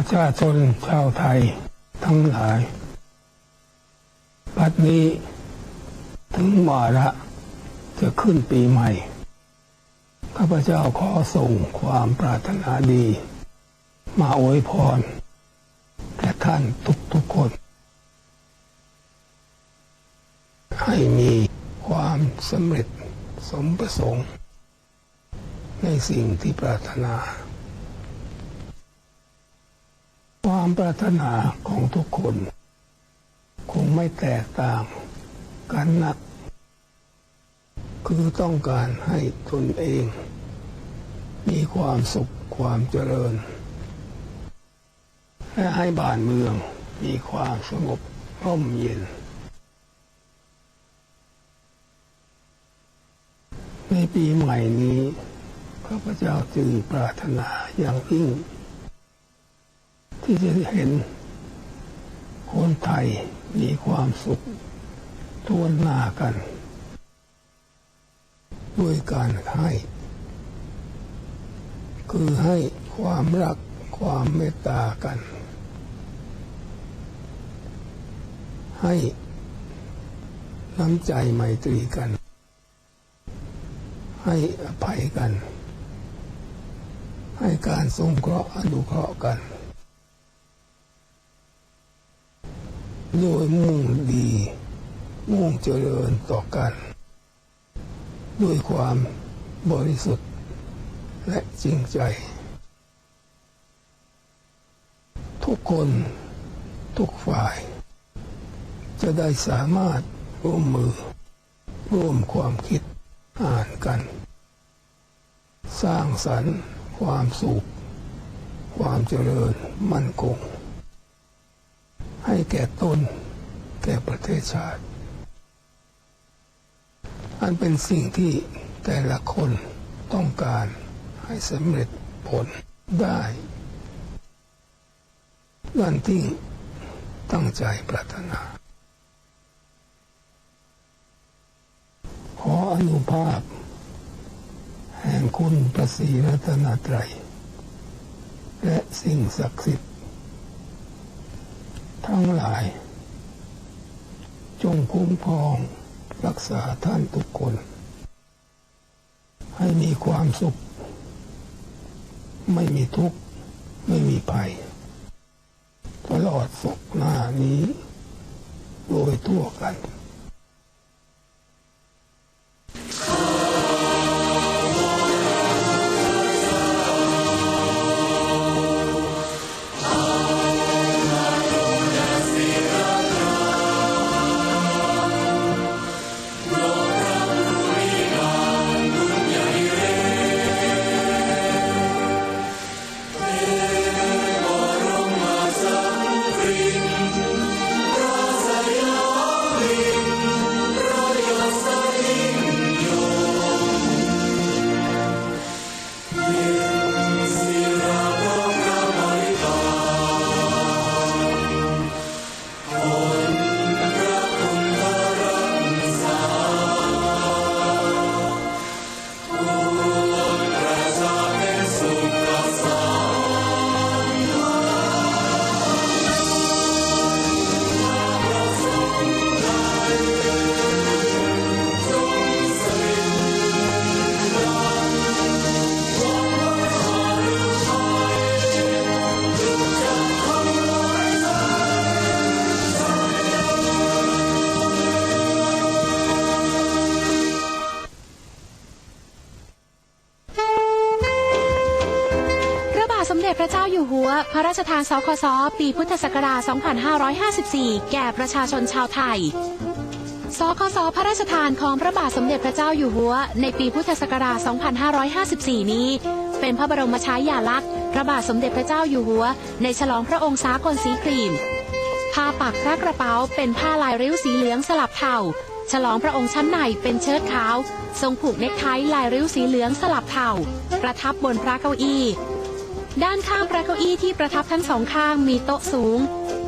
ประชาชนชาวไทยทั้งหลายบัดนี้ถึงวาระจะขึ้นปีใหม่ ข้าพเจ้าขอส่งความปรารถนาดี มาอวยพรแก่ท่านทุกๆคน ให้มีความสำเร็จสมประสงค์ ในสิ่งที่ปรารถนา ความปรารถนาของทุกคน คงไม่แตกต่างกันนัก คือต้องการให้ตนเอง มีความสุขความเจริญ และให้บ้านเมืองมีความสงบร่มเย็น ในปีใหม่นี้ข้าพเจ้าจึงปรารถนาอย่างยิ่ง ที่จะเห็น คนไทยมีความสุขทั่วหน้ากัน ด้วยการให้ คือให้ความรักความเมตตากัน ให้น้ำใจไมตรีกัน ให้อภัยกัน ให้การสงเคราะห์อนุเคราะห์กัน โดยมุ่งดีมุ่งเจริญต่อกัน ด้วยความบริสุทธิ์และจริงใจ ทุกคนทุกฝ่าย จะได้สามารถร่วมมือ ร่วมความคิดอ่านกัน สร้างสรรค์ความสุข ความเจริญมั่นคง ให้แก่ตน แก่ประเทศชาติ อันเป็นสิ่งที่แต่ละคนต้องการให้สำเร็จผลได้ดันที่ตั้งใจปรารถนา ขออนุภาพ แห่งคุณประสีรัตนตรัย และสิ่งศักดิ์สิทธิ ทั้งหลาย จงคุ้มครองรักษาท่านทุกคน ให้มีความสุข ไม่มีทุกข์ ไม่มีภัย ตลอดศกหน้านี้ โดยทั่วกัน สมเด็จพระเจ้าอยู่หัว พระราชทานสคสปีพุทธศักราช 2554 แก่ประชาชนชาวไทย สคสพระราชทานของพระบาทสมเด็จพระเจ้าอยู่หัว ในปีพุทธศักราช 2554 นี้ เป็นพระบรมฉายาลักษณ์ พระบาทสมเด็จพระเจ้าอยู่หัว ในฉลองพระองค์สากลสีครีม ผ้าปักพระกระเป๋าเป็นผ้าลายริ้วสีเหลืองสลับเทา ฉลองพระองค์ชั้นในเป็นเชิ้ตขาว ทรงผูกเนคไทลายริ้วสีเหลืองสลับเทา ประทับบนพระเก้าอี้ ด้านข้างพระเก้าอี้ที่ประทับทั้งสองข้างมีโต๊ะสูง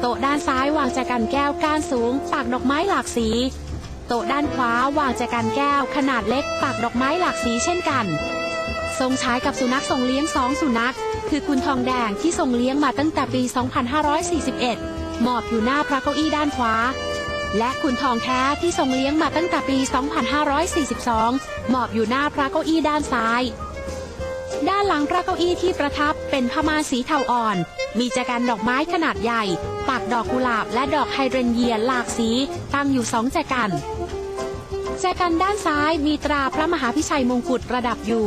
โต๊ะด้านซ้ายวางแจกันแก้วก้านสูง ปากดอกไม้หลากสี โต๊ะด้านขวาวางแจกันแก้ว ขนาดเล็ก ปากดอกไม้หลากสีเช่นกัน ทรงใช้กับสุนัขทรงเลี้ยงสองสุนัข คือคุณทองแดงที่ทรงเลี้ยงมาตั้งแต่ปี 2541 หมอบอยู่หน้าพระเก้าอี้ด้านขวา และคุณทองแท้ที่ทรงเลี้ยงมาตั้งแต่ปี 2542 หมอบอยู่หน้าพระเก้าอี้ด้านซ้ายด้านหลังพระเก้าอี้ที่ประทับ เป็นผ้าม่าสีเทาอ่อน มีแจกันดอกไม้ขนาดใหญ่ ปักดอกกุหลาบและดอกไฮเดรนเยียหลากสีตั้งอยู่สองแจกันแจกันด้านซ้ายมีตราพระมหาพิชัยมงกุฎประดับอยู่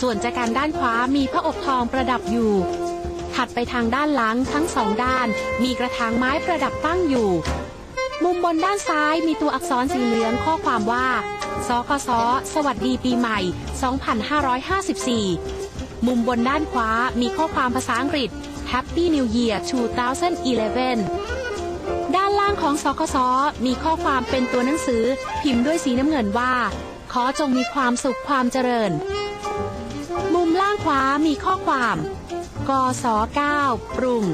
ส่วนแจกันด้านขวามีพระอบทองประดับอยู่ ถัดไปทางด้านหลังทั้งสองด้าน มีกระถางไม้ประดับตั้งอยู่ มุมบนด้านซ้ายมีตัวอักษรสีเหลืองข้อความว่าสคส สวัสดีปีใหม่ 2554 มุมบนด้านขวามีข้อความภาษาอังกฤษ Happy New Year 2011 ด้านล่างของสคสมีข้อความเป็นตัวหนังสือ พิมพ์ด้วยสีน้ำเงินว่า ขอจงมีความสุขความเจริญ มุมล่างขวามีข้อความกศ9ปรุง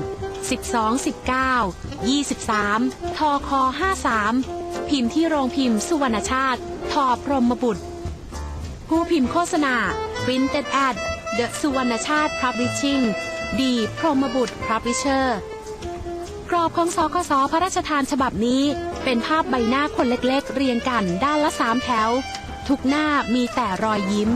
12 19 23 ทค 53 พิมพ์ที่โรงพิมพ์สุวรรณชาติ ทอพรหมบุตร ผู้พิมพ์โฆษณา Printed at เดอะสุวรรณชาติพรับลิชิงดีพรหมบุตรพรับลิเชอร์กรอบของสคสพระราชทานฉบับนี้ เป็นภาพใบหน้าคนเล็กๆ เรียงกันด้านละสามแถว ทุกหน้ามีแต่รอยยิ้ม